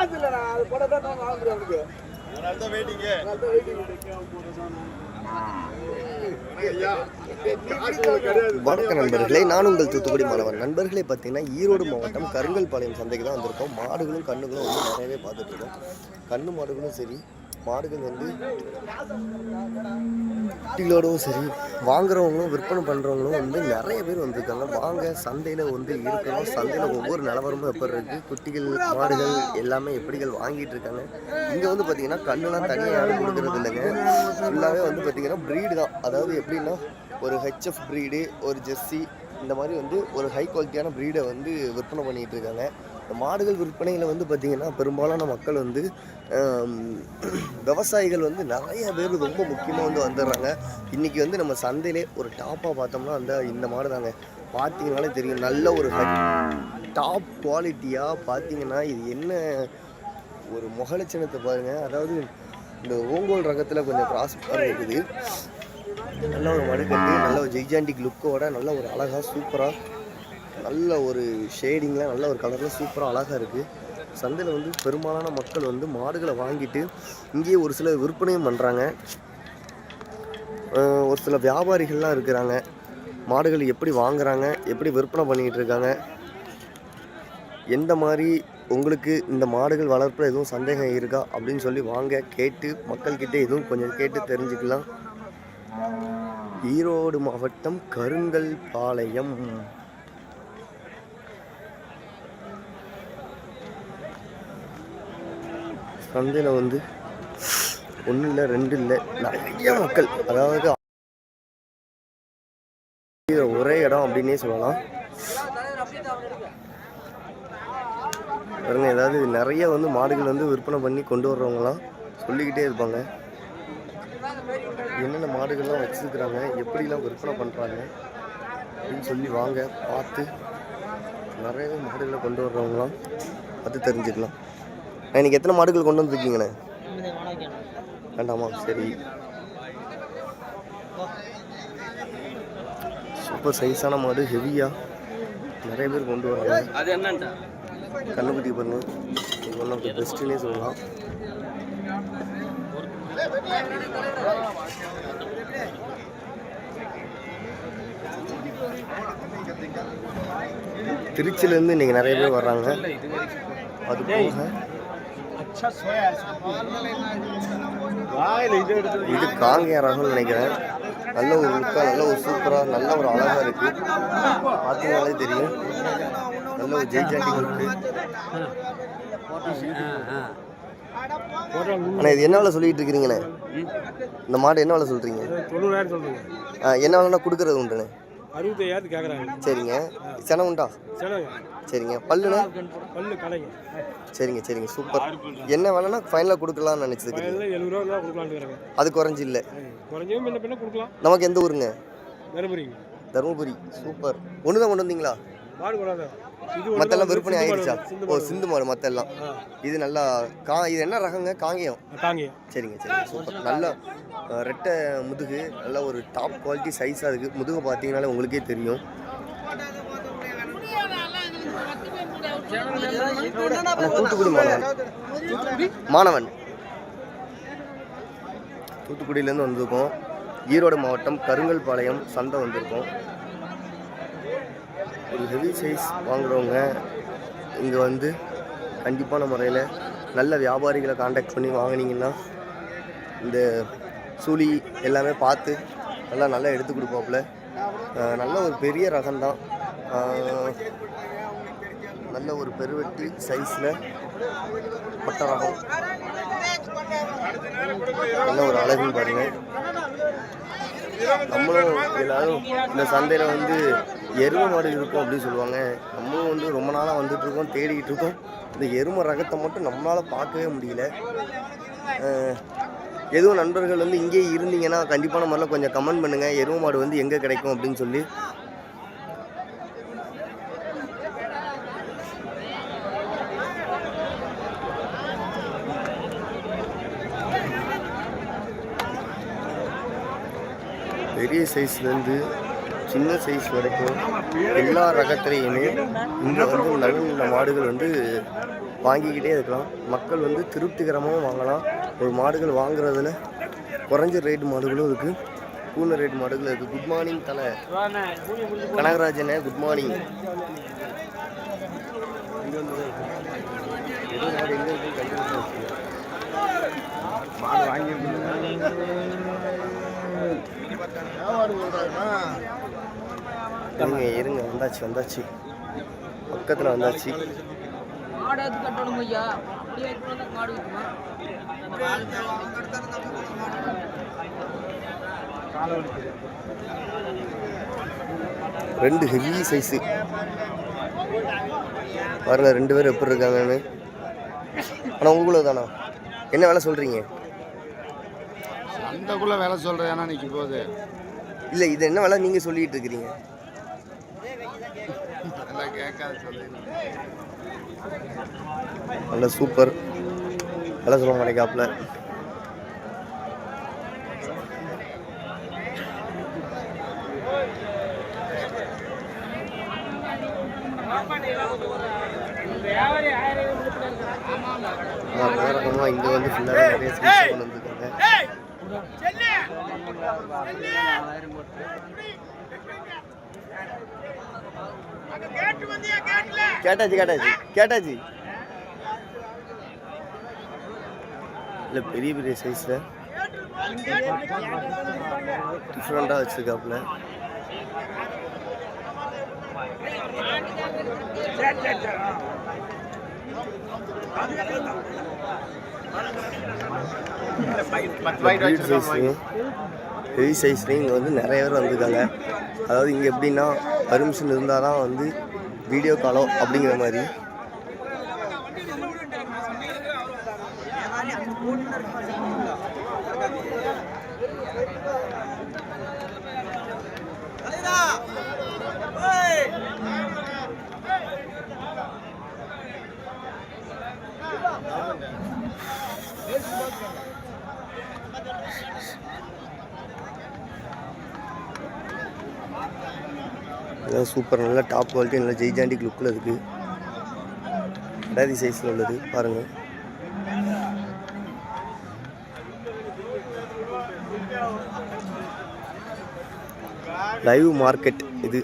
காசு இல்லைண்ணா அது போட தான் நான் வாங்க முடியும் அவனுக்கு அதனால தான் வெயிட்டிங்க அதனால தான் கிடையாது. வணக்கம் நண்பர்களே நான் உங்கள் தூத்துக்குடி மாணவன். நண்பர்களே பார்த்தீங்கன்னா ஈரோடு மாவட்டம் கருங்கல்பாளையம் சந்தைக்கு தான் வந்திருக்கோம். மாடுகளும் கண்ணுகளும் வந்து நிறையவே பார்த்துட்டு இருக்கோம். கண்ணு மாடுகளும் சரி மாடுகள் வந்து குட்டிகளோடவும் சரி வாங்குறவங்களும் விற்பனை பண்ணுறவங்களும் வந்து நிறைய பேர் வந்திருக்காங்க. வாங்க சந்தையில் வந்து இருக்கிறோம் சந்தையில் ஒவ்வொரு நிலவரமும் எப்படி இருக்குது குட்டிகள் மாடுகள் எல்லாமே எப்படிகள் வாங்கிட்டு இருக்காங்க. இங்கே வந்து பார்த்தீங்கன்னா கண்ணுலாம் தனியாக யாரும் கொடுக்குறது இல்லைங்க. ஃபுல்லாகவே வந்து பார்த்திங்கன்னா ப்ரீடு தான். அதாவது எப்படின்னா ஒரு ஹெச்எஃப் ப்ரீடு ஒரு ஜெர்சி இந்த மாதிரி வந்து ஒரு ஹை குவாலிட்டியான ப்ரீடை வந்து விற்பனை பண்ணிகிட்டு இருக்காங்க. மாடுகள் விற்பனையில் வந்து பார்த்திங்கன்னா பெரும்பாலான மக்கள் வந்து விவசாயிகள் வந்து நிறைய பேர் ரொம்ப முக்கியமாக வந்து வந்துடுறாங்க. இன்றைக்கி வந்து நம்ம சந்தையிலே ஒரு டாப்பாக பார்த்தோம்னா அந்த இந்த மாடு தாங்க. பார்த்தீங்கனாலே தெரியும் நல்ல ஒரு டாப் குவாலிட்டியாக பார்த்தீங்கன்னா இது என்ன ஒரு முகலட்சணத்தை பாருங்கள் அதாவது இந்த ஓங்கோல் ரகத்தில் கொஞ்சம் கிராஸ் இருக்குது. நல்ல ஒரு மடுக்கட்டு நல்ல ஒரு ஜெய்ஜாண்டிக் லுக்கோட நல்ல ஒரு அழகாக சூப்பராக நல்ல ஒரு ஷேடிங்லாம் நல்ல ஒரு கலரில் சூப்பராக அழகாக இருக்குது சந்தையில் வந்து பெரும்பாலான மக்கள் வந்து மாடுகளை வாங்கிட்டு இங்கேயே ஒரு சில விற்பனையும் பண்ணுறாங்க ஒரு சில வியாபாரிகள்லாம் இருக்கிறாங்க. மாடுகள் எப்படி வாங்குறாங்க எப்படி விற்பனை பண்ணிக்கிட்டு இருக்காங்க. எந்த மாதிரி உங்களுக்கு இந்த மாடுகள் வளர்ப்பில் எதுவும் சந்தேகம் இருக்கா அப்படின்னு சொல்லி வாங்க கேட்டு மக்கள்கிட்ட எதுவும் கொஞ்சம் கேட்டு தெரிஞ்சுக்கலாம். ஈரோடு மாவட்டம் கருங்கல் பாளையம். சந்தையில் வந்து ஒன்றும் இல்லை ரெண்டு இல்லை நிறைய மக்கள். அதாவது ஒரே இடம் அப்படின்னே சொல்லலாம். பாருங்க ஏதாவது நிறைய வந்து மாடுகள் வந்து விற்பனை பண்ணி கொண்டு வர்றவங்களாம் சொல்லிக்கிட்டே இருப்பாங்க. என்னென்ன மாடுகள்லாம் வச்சுருக்குறாங்க எப்படிலாம் விற்பனை பண்ணுறாங்க அப்படின்னு சொல்லி வாங்க பார்த்து நிறைய மாடுகளை கொண்டு வர்றவங்களாம் பார்த்து தெரிஞ்சுக்கலாம். இன்னைக்கு எத்தனை மாடுகள் கொண்டு வந்திருக்கீங்கண்ணே? வேண்டாமா? சரி. சூப்பர் சைஸான மாடு ஹெவியாக நிறைய பேர் கொண்டு வராங்க. அது என்னன்டா கண்ணுக்குட்டி பாருங்க. இது ஒன் ஆஃப் த பெஸ்ட்டுன்னே சொல்லலாம் திருச்சியிலேருந்து இன்னைக்கு நிறைய பேர் வர்றாங்க. அது போக இது காங்கேய ரகம்னு நினைக்கிறேன். நல்ல ஒரு லுக்காக நல்ல ஒரு சூப்பராக நல்ல ஒரு அழகாக இருக்குது பார்த்தீங்கனாலே தெரியும். நல்ல ஒரு ஜெய்ஜாண்டி லுக்கு அண்ணா இது என்ன வேலை சொல்லிட்டு இருக்கிறீங்கண்ணே? இந்த மாடு என்ன வேலை சொல்றீங்க? என்ன வேலைன்னா கொடுக்கறது உண்டுண்ணே? அறுபத்தையாயிரத்து கேட்குறாங்க சரிங்க. சென உண்டா? சரிங்க சரிங்க. பல்லுண்ணே? பல்லு கடைங்க. சரிங்க சரிங்க. சூப்பர். என்ன வேலைன்னா ஃபைனலாக கொடுக்கலாம்னு வயலில் எழுபது ரூபா கொடுக்கலான்னு அது குறைஞ்சி இல்லை குறைஞ்சும் பின்ன கொடுக்கலாம். நமக்கு எந்த ஊருங்க? தருமபுரிங்க தருமபுரி. சூப்பர். ஒன்று தான் கொண்டு வந்தீங்களா? மாடு கொண்டாத ஒன்று விற்பனை ஆயிடுச்சா? சிந்து ஓ சிந்து மாடு மற்றெல்லாம் ஆ. இது நல்லா கா இது என்ன ரகங்க? காங்கேயம். காங்கேயம். சரிங்க சரிங்க. சூப்பர். நல்ல ரெட்டை முதுகு நல்ல ஒரு டாப் குவாலிட்டி சைஸாக இருக்குது முதுகு பார்த்தீங்கனாலே உங்களுக்கே தெரியும். தூத்துக்குடி மாணவன். மாணவன். தூத்துக்குடியிலேருந்து வந்திருக்கோம். ஈரோடு மாவட்டம் கருங்கல்பாளையம் சந்தை வந்திருக்கோம். ஒரு ஹெவி சைஸ் வாங்குகிறவங்க இங்கே வந்து கண்டிப்பான முறையில் நல்ல வியாபாரிகளை காண்டாக்ட் பண்ணி வாங்குனீங்கன்னா இந்த சூழி எல்லாமே பார்த்து நல்லா நல்லா எடுத்து கொடுப்பாப்புல. நல்ல ஒரு பெரிய ரகம் தான் நல்ல ஒரு பெருவெட்டி சைஸில் பட்ட ரகம். நல்ல ஒரு அழகுன்னு பாருங்கள் நம்மளும் எல்லாரும் இந்த சந்தையில் வந்து எருமை மாடு இருக்கும் அப்படின்னு சொல்லுவாங்க. நம்மளும் வந்து ரொம்ப நாளாக வந்துட்டு இருக்கோம் தேடிக்கிட்டு இருக்கோம். இந்த எருமை ரகத்தை மட்டும் நம்மளால் பார்க்கவே முடியல. எதுவும் நண்பர்கள் வந்து இங்கேயே இருந்தீங்கன்னா கண்டிப்பான முறையில் கொஞ்சம் கமெண்ட் பண்ணுங்கள் எருவு மாடு வந்து எங்கே கிடைக்கும் அப்படின்னு சொல்லி. பெரிய சைஸ்லேருந்து சின்ன சைஸ் வரைக்கும் எல்லா ரகத்துலேயுமே இங்கே வந்து நல்ல நல்ல மாடுகள் வந்து வாங்கிக்கிட்டே இருக்கலாம். மக்கள் வந்து திருப்திகரமாகவும் வாங்கலாம். ஒரு மாடுகள் வாங்குறதுல குறைஞ்ச ரேட் மாடுகளும் இருக்குது கூன ரேட் மாடுகள் இருக்குது குட் மார்னிங் தலை. கனகராஜனே குட் மார்னிங் மாடு இருங்க இருங்க. வந்தாச்சு வந்தாச்சு. பக்கத்தில் வந்தாச்சு. மாடு அது கட்டணும் ஐயா. அப்படியே மாடு வைக்குமா காலை வலிக்குது ரெண்டு ஹெவி சைஸு பாருங்க ரெண்டு பேரும் எப்படி இருக்காங்கன்னு. ஆனால் உங்களுக்குள்ள தானா? என்ன வேலை சொல்கிறீங்க சந்தைக்குள்ள வேலை சொல்றேன். ஏன்னா நிற்க போகுது. இல்லை இது என்ன வேலை? நீங்கள் சொல்லிட்டு இருக்கிறீங்க. கேட்காத சொல்லு நல்ல சூப்பர் நல்ல சொல்ல மாட்டேங்காப்புல ரகமாக இங்கே வந்து ஃபுல்லாக நிறைய கொண்டு வந்துருக்காங்க கேட்டாச்சு கேட்டாச்சு. கேட்டாச்சு. இல்லை பெரிய பெரிய சைஸில் டிஃப்ரெண்ட்டாக வச்சுருக்காப்புல. சைஸ்லையும் பெரிய சைஸ்லேயும் இங்கே வந்து நிறைய பேர் வந்திருக்காங்க. அதாவது இங்கே எப்படின்னா பர்மிஷன் இருந்தால் தான் வந்து வீடியோ காலோ அப்படிங்கிற மாதிரி. இதெல்லாம் சூப்பர் நல்ல டாப் குவாலிட்டி நல்ல ஜெய்ஜாண்டிக் லுக்கில் இருக்குது அடாதி சைஸில் உள்ளது பாருங்கள் லைவ் மார்க்கெட் இது.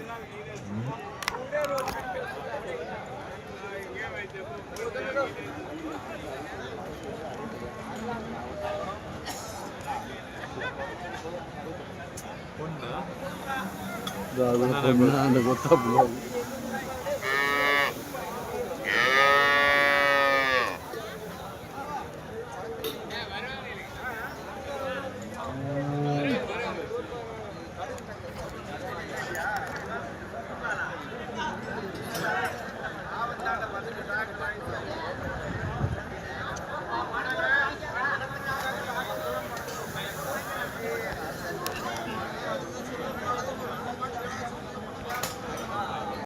나왜 겁나 하는 것도 몰라